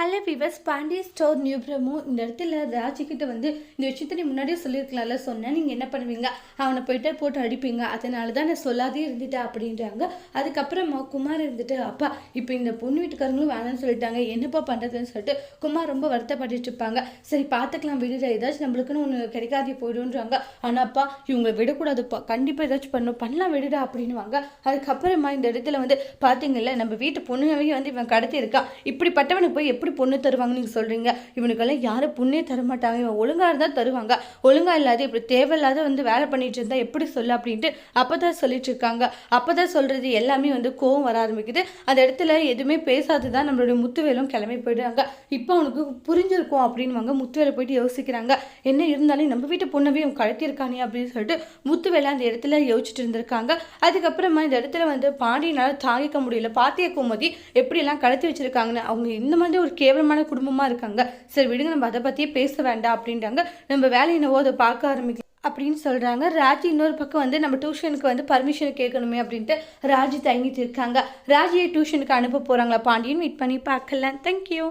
Hello விவஸ் Pandiya store new promo இந்த இடத்துல ராஜிக்கிட்ட வந்து இந்த விஷயத்த நீ முன்னாடியே சொல்லியிருக்கலாம்ல சொன்னேன். நீங்கள் என்ன பண்ணுவீங்க? அவனை போயிட்டு போட்டு அடிப்பீங்க. அதனால தான் நான் சொல்லாதே இருந்துட்டேன் அப்படின்றாங்க. அதுக்கப்புறமா குமார் இருந்துட்டு அப்பா இப்போ இந்த பொண்ணு வீட்டுக்காரங்களும் வேணாம்னு சொல்லிட்டாங்க. என்னப்பா பண்ணுறதுன்னு சொல்லிட்டு குமார் ரொம்ப வருத்தப்பட்டுட்டு இருப்பாங்க. சரி பார்த்துக்கலாம் விடுதா ஏதாச்சும் நம்மளுக்குன்னு ஒன்று கிடைக்காதே போயிடுன்றாங்க ஆனாப்பா இவங்களை விடக்கூடாதுப்பா. கண்டிப்பாக ஏதாச்சும் பண்ணும். பண்ணலாம் விடுடா அப்படின்னுவாங்க. அதுக்கப்புறமா இந்த இடத்துல வந்து பார்த்தீங்கல்ல நம்ம வீட்டு பொண்ணுவே வந்து இவன் கடத்தி இருக்கான் இப்படிப்பட்டவனுக்கு போய் எப்படி பொண்ணு தருவாங்கன்னு நீங்கள் சொல்கிறீங்க இவனுக்கெல்லாம் யாரும் பொண்ணே தரமாட்டாங்க இவன் ஒழுங்காக இருந்தால் தருவாங்க. ஒழுங்காக இல்லாத இப்படி தேவையில்லாத வந்து வேலை பண்ணிட்டு இருந்தால் எப்படி சொல்ல அப்படின்ட்டு அப்போ தான் சொல்லிட்டு இருக்காங்க. அப்போ தான் சொல்கிறது எல்லாமே வந்து கோவம் வர ஆரம்பிக்குது. அந்த இடத்துல எதுவுமே பேசாது தான் நம்மளுடைய முத்துவேலும் கிளம்பி போயிடுறாங்க. இப்போ அவனுக்கு புரிஞ்சிருக்கும் அப்படின்வாங்க முத்துவேலை போயிட்டு யோசிக்கிறாங்க. என்ன இருந்தாலும் நம்ம வீட்டு பொண்ணவே அவன் கடத்தியிருக்கானே அப்படின்னு சொல்லிட்டு முத்துவேலை அந்த இடத்துல யோசிச்சுட்டு இருந்திருக்காங்க. அதுக்கப்புறமா இந்த இடத்துல வந்து பாண்டியனால் தாங்கிக்க முடியல. பாத்திய கோமதி எப்படியெல்லாம் கழத்தி வச்சிருக்காங்கன்னு அவங்க இந்த மாதிரி ஒரு கேவலமான குடும்பமாக இருக்காங்க. சரி விடுங்க நம்ம அதை பற்றியே பேச வேண்டாம் அப்படின்றாங்க. நம்ம வேலை என்னவோ அதை பார்க்க ஆரம்பிக்கலாம் அப்படின்னு சொல்கிறாங்க ராஜி இன்னொரு பக்கம் வந்து நம்ம டியூஷனுக்கு வந்து பர்மிஷன் கேட்கணுமே அப்படின்ட்டு ராஜி தயங்கிட்டு இருக்காங்க. ராஜியை டியூஷனுக்கு அனுப்ப போகிறாங்களா பாண்டியன்? மீட் பண்ணி பார்க்கலாம். தேங்க்யூ